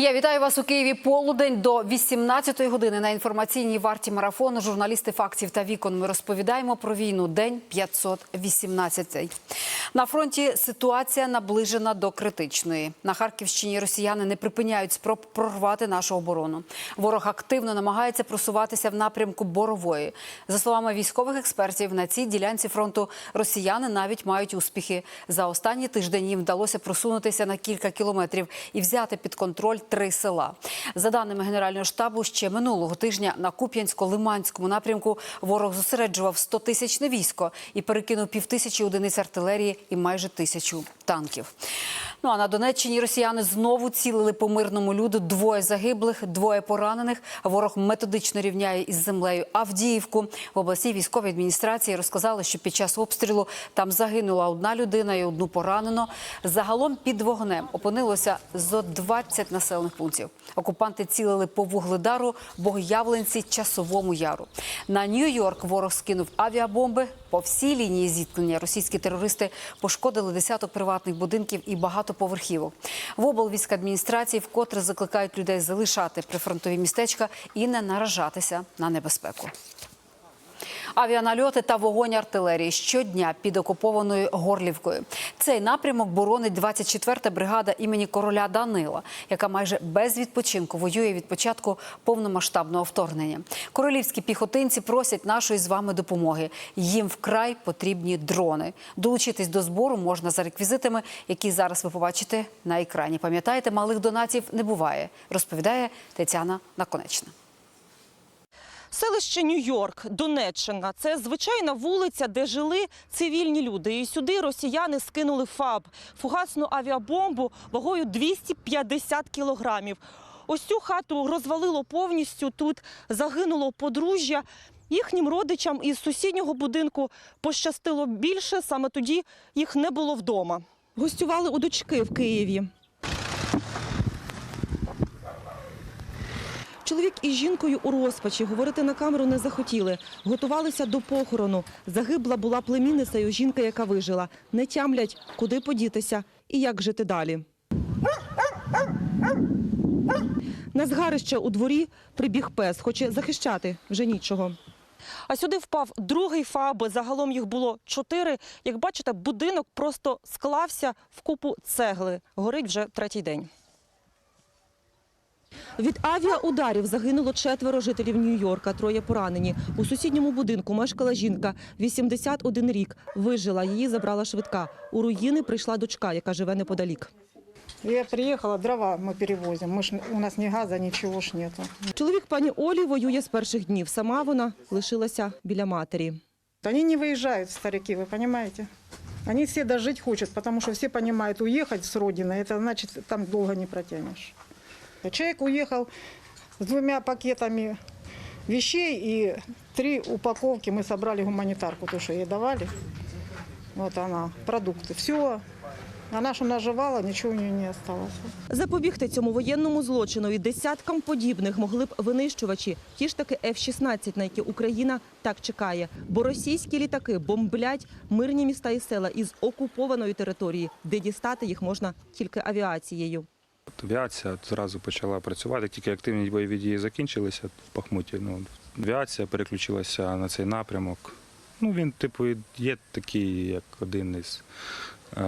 Я вітаю вас у Києві. Полудень до 18-ї години на інформаційній варті марафону. Журналісти фактів та вікон. Ми розповідаємо про війну. День 518. На фронті ситуація наближена до критичної. На Харківщині росіяни не припиняють спроб прорвати нашу оборону. Ворог активно намагається просуватися в напрямку Борової. За словами військових експертів, на цій ділянці фронту росіяни навіть мають успіхи. За останній тиждень їм вдалося просунутися на кілька кілометрів і взяти під контроль три села. За даними Генерального штабу, ще минулого тижня на Куп'янсько-Лиманському напрямку ворог зосереджував 100-тисячне військо і перекинув півтисячі одиниць артилерії і майже тисячу танків. Ну а на Донеччині росіяни знову цілили по мирному люду. Двоє загиблих, двоє поранених. Ворог методично рівняє із землею Авдіївку. В обласній військовій адміністрації розказали, що під час обстрілу там загинула одна людина і одну поранено. Загалом під вогнем опинилося зо 20 населених пунктів. Окупанти цілили по вугледару, Богоявленці, Часовому Яру. На Нью-Йорк ворог скинув авіабомби. По всій лінії зіткнення російські терористи пошкодили десяток приватних будинків і багатоповерхівок. В облвійськадміністрації вкотре закликають людей залишати прифронтові містечка і не наражатися на небезпеку. Авіанальоти та вогонь артилерії щодня під окупованою Горлівкою. Цей напрямок боронить 24-та бригада імені короля Данила, яка майже без відпочинку воює від початку повномасштабного вторгнення. Королівські піхотинці просять нашої з вами допомоги. Їм вкрай потрібні дрони. Долучитись до збору можна за реквізитами, які зараз ви побачите на екрані. Пам'ятаєте, малих донатів не буває, розповідає Тетяна Наконечна. Селище Нью-Йорк, Донеччина це звичайна вулиця, де жили цивільні люди. І сюди росіяни скинули ФАБ фугасну авіабомбу вагою 250 кілограмів. Ось цю хату розвалило повністю. Тут загинуло подружжя. Їхнім родичам із сусіднього будинку пощастило більше. Саме тоді їх не було вдома. Гостювали у дочки в Києві. Чоловік із жінкою у розпачі говорити на камеру не захотіли. Готувалися до похорону. Загибла була племінницею жінка, яка вижила. Не тямлять, куди подітися і як жити далі. На згарище у дворі прибіг пес, хоче захищати вже нічого. А сюди впав другий фаб. Загалом їх було чотири. Як бачите, будинок просто склався в купу цегли. Горить вже третій день. Від авіаударів загинуло четверо жителів Нью-Йорка, троє поранені. У сусідньому будинку мешкала жінка, 81 рік. Вижила, її забрала швидка. У руїни прийшла дочка, яка живе неподалік. Я приехала, дрова мы перевозим. Мы ж, у нас ни газа, ничего ж нету. Чоловік пані Олі воює з перших днів. Сама вона лишилася біля матері. Они не выезжают, старики, вы понимаете? Они все дожить хотят, потому что все понимают, уехать с родины, это значит, там долго не протянешь. Человек уехал с двумя пакетами вещей и три упаковки мы собрали гуманитарку, то, что ей давали. Вот она, продукты. Все. Она что наживала, ничего у нее не осталось. Запобігти цьому воєнному злочину і десяткам подібних могли б винищувачі, ті ж таки F-16, на які Україна так чекає. Бо російські літаки бомблять мирні міста і села із окупованої території, де дістати їх можна тільки авіацією. От Авіація зразу почала працювати. Як тільки активні бойові дії закінчилися в Бахмуті, ну, авіація переключилася на цей напрямок. Ну, він, типу, є такий, як один із е,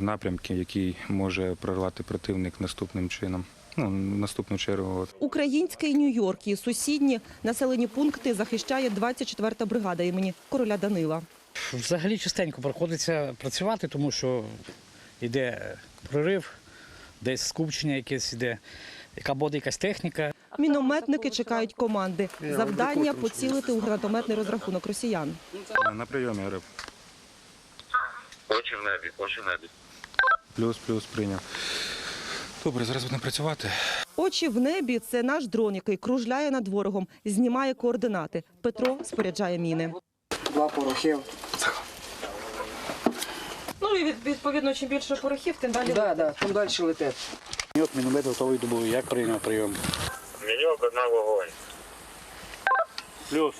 напрямків, який може прорвати противник наступним чином. Ну, наступну чергу. Український Нью-Йорк і сусідні населені пункти захищає 24-та бригада імені короля Данила. Взагалі частенько приходиться працювати, тому що йде прорив, десь скупчення якесь йде, яка буде якась техніка. Мінометники чекають команди. Завдання поцілити у гранатометний розрахунок росіян. На прийомі РФ. Очі в небі, очі в небі. Плюс, плюс прийняв. Добре, зараз будемо працювати. Очі в небі це наш дрон, який кружляє над ворогом, знімає координати. Петро споряджає міни. Два порохів. І відповідно, чим більше порохів, тим далі. Да, да, тим далі летить. От міномет готовий до бою. Як прийняв прийом? Міньок на вогонь. Плюс.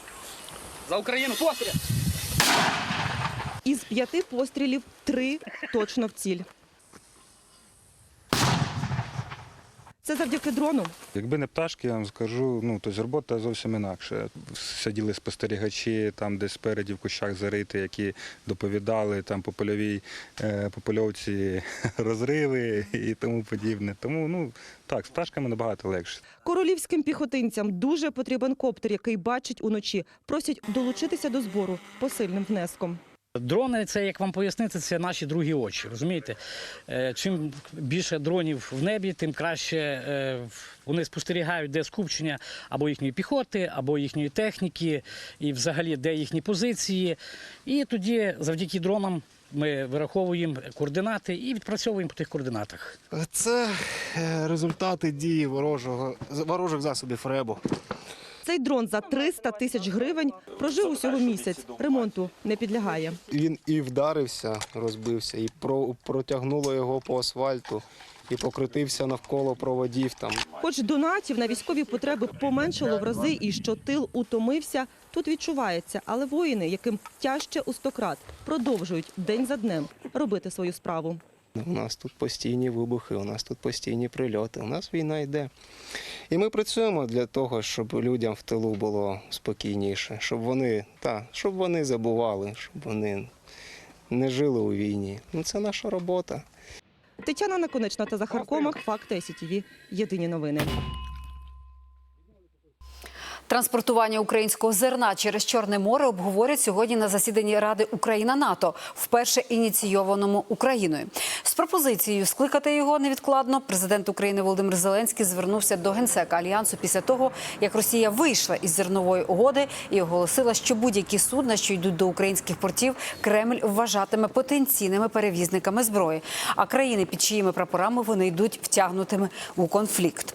За Україну постріл! Із п'яти пострілів три точно в ціль. Це завдяки дрону. Якби не пташки, я вам скажу, ну тобто робота зовсім інакше. Сиділи спостерігачі, там десь спереді в кущах зарити, які доповідали там по польовій е, по польовці розриви і тому подібне. Тому ну так, з пташками набагато легше. Королівським піхотинцям дуже потрібен коптер, який бачить уночі. Просять долучитися до збору посильним внеском. Дрони, це як вам пояснити, це наші другі очі. Розумієте? Е, Чим більше дронів в небі, тим краще е, вони спостерігають, де скупчення або їхньої піхоти, або їхньої техніки, і взагалі де їхні позиції. І тоді завдяки дронам ми вираховуємо координати і відпрацьовуємо по тих координатах. Це е, результати дії ворожого ворожих засобів РЕБу. Цей дрон за 300 тисяч гривень прожив усього місяць. Ремонту не підлягає. Він і вдарився, розбився, і протягнуло його по асфальту, і покрутився навколо проводів там. Хоч донатів на військові потреби поменшало в рази і що тил утомився, тут відчувається. Але воїни, яким тяжче у стократ, продовжують день за днем робити свою справу. У нас тут постійні вибухи, у нас тут постійні прильоти, у нас війна йде. І ми працюємо для того, щоб людям в тилу було спокійніше, щоб вони, та, щоб вони забували, щоб вони не жили у війні. Ну, це наша робота. Тетяна Наконечна та Захар Комах, Факти СІТВ. Єдині новини. Транспортування українського зерна через Чорне море обговорять сьогодні на засіданні Ради Україна НАТО, вперше ініційованому Україною. З пропозицією скликати його невідкладно. Президент України Володимир Зеленський звернувся до генсека альянсу після того, як Росія вийшла із зернової угоди і оголосила, що будь-які судна, що йдуть до українських портів, Кремль вважатиме потенційними перевізниками зброї. А країни, під чиїми прапорами вони йдуть втягнутими у конфлікт.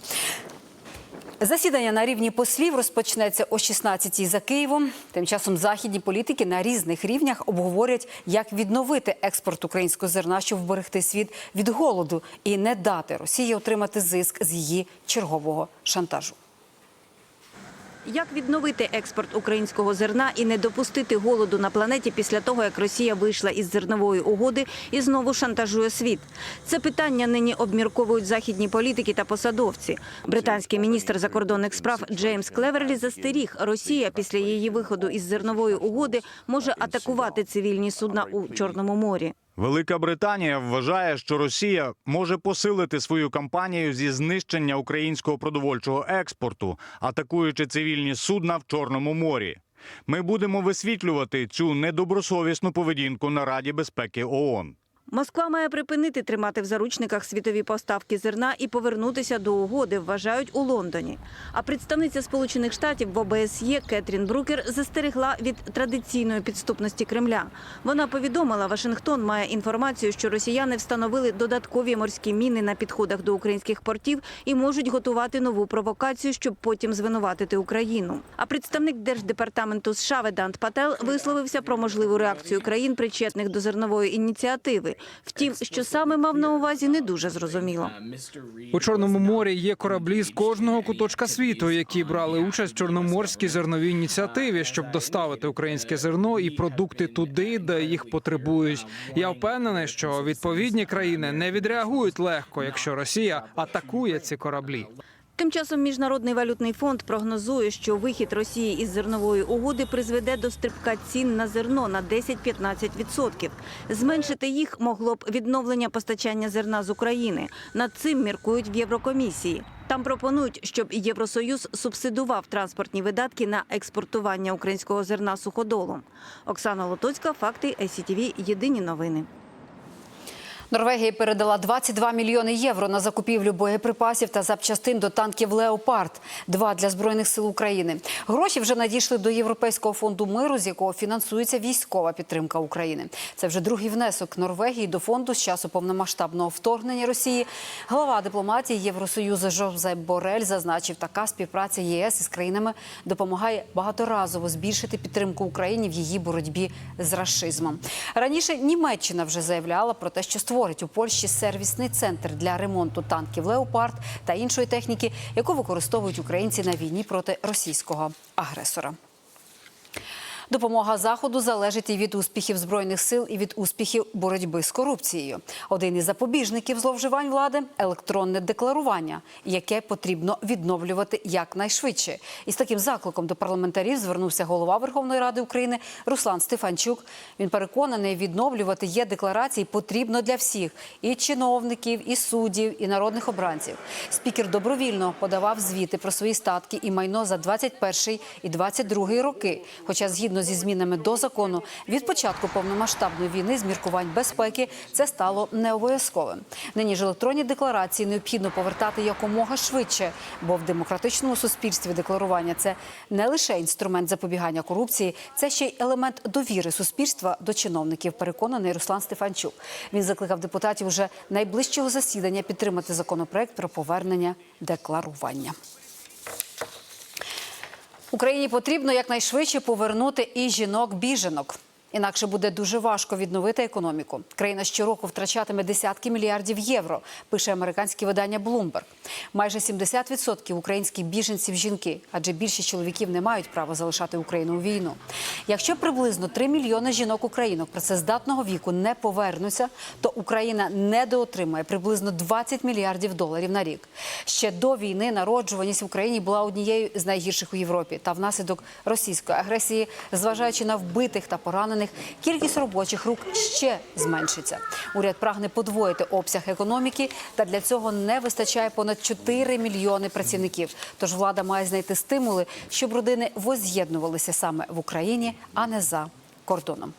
Засідання на рівні послів розпочнеться о 16-й за Києвом. Тим часом західні політики на різних рівнях обговорять, як відновити експорт українського зерна, щоб вберегти світ від голоду і не дати Росії отримати зиск з її чергового шантажу. Як відновити експорт українського зерна і не допустити голоду на планеті після того, як Росія вийшла із зернової угоди і знову шантажує світ? Це питання нині обмірковують західні політики та посадовці. Британський міністр закордонних справ Джеймс Клеверлі застеріг, Росія після її виходу із зернової угоди може атакувати цивільні судна у Чорному морі. Велика Британія вважає, що Росія може посилити свою кампанію зі знищення українського продовольчого експорту, атакуючи цивільні судна в Чорному морі. Ми будемо висвітлювати цю недобросовісну поведінку на Раді безпеки ООН. Москва має припинити тримати в заручниках світові поставки зерна і повернутися до угоди, вважають у Лондоні. А представниця Сполучених Штатів в ОБСЄ Кетрін Брукер застерегла від традиційної підступності Кремля. Вона повідомила, Вашингтон має інформацію, що росіяни встановили додаткові морські міни на підходах до українських портів і можуть готувати нову провокацію, щоб потім звинуватити Україну. А представник держдепартаменту США Ведант Пател висловився про можливу реакцію країн, причетних до зернової ініціативи. Втім, що саме мав на увазі, не дуже зрозуміло. У Чорному морі є кораблі з кожного куточка світу, які брали участь в чорноморській зерновій ініціативі, щоб доставити українське зерно і продукти туди, де їх потребують. Я впевнений, що відповідні країни не відреагують легко, якщо Росія атакує ці кораблі. Тим часом Міжнародний валютний фонд прогнозує, що вихід Росії із зернової угоди призведе до стрибка цін на зерно на 10-15%. Зменшити їх могло б відновлення постачання зерна з України. Над цим міркують в Єврокомісії. Там пропонують, щоб Євросоюз субсидував транспортні видатки на експортування українського зерна суходолом. Оксана Лотоцька, факти СІТВ, Єдині новини. Норвегія передала 22 мільйони євро на закупівлю боєприпасів та запчастин до танків Леопард 2 для збройних сил України. Гроші вже надійшли до Європейського фонду миру, з якого фінансується військова підтримка України. Це вже другий внесок Норвегії до фонду з часу повномасштабного вторгнення Росії. Глава дипломатії Євросоюзу Жозеп Борель зазначив, така співпраця ЄС із країнами допомагає багаторазово збільшити підтримку Україні в її боротьбі з рашизмом. Раніше Німеччина вже заявляла про те, що створить у Польщі сервісний центр для ремонту танків Леопард та іншої техніки, яку використовують українці на війні проти російського агресора. Допомога заходу залежить і від успіхів збройних сил, і від успіхів боротьби з корупцією. Один із запобіжників зловживань влади електронне декларування, яке потрібно відновлювати якнайшвидше. І з таким закликом до парламентарів звернувся голова Верховної Ради України Руслан Стефанчук. Він переконаний, відновлювати є декларації потрібно для всіх і чиновників, і суддів, і народних обранців. Спікер добровільно подавав звіти про свої статки і майно за 21 і 22 роки. Хоча, згідно зі змінами до закону, від початку повномасштабної війни з міркувань безпеки це стало не обов'язковим. Нині ж електронні декларації необхідно повертати якомога швидше, бо в демократичному суспільстві декларування це не лише інструмент запобігання корупції, це ще й елемент довіри суспільства до чиновників. Переконаний Руслан Стефанчук. Він закликав депутатів уже найближчого засідання підтримати законопроект про повернення декларування. Україні потрібно якнайшвидше повернути і жінок-біженок. Інакше буде дуже важко відновити економіку. Країна щороку втрачатиме десятки мільярдів євро, пише американське видання Bloomberg. Майже 70% українських біженців жінки, адже більшість чоловіків не мають права залишати Україну у війну. Якщо приблизно 3 мільйони жінок-українок працездатного віку не повернуться, то Україна недоотримає приблизно 20 мільярдів доларів на рік. Ще до війни народжуваність в Україні була однією з найгірших у Європі. Та внаслідок російської агресії, зважаючи на вбитих та поранених, кількість робочих рук ще зменшиться. Уряд прагне подвоїти обсяг економіки, та для цього не вистачає понад 4 мільйони працівників. Тож влада має знайти стимули, щоб родини воз'єднувалися саме в Україні, а не за кордоном.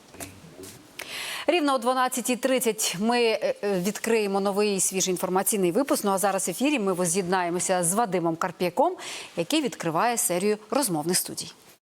Рівно о 12.30 ми е, е, відкриємо новий свіжий інформаційний випуск. Ну а зараз в ефірі ми воз'єднаємося з Вадимом Карп'яком, який відкриває серію розмовних студій.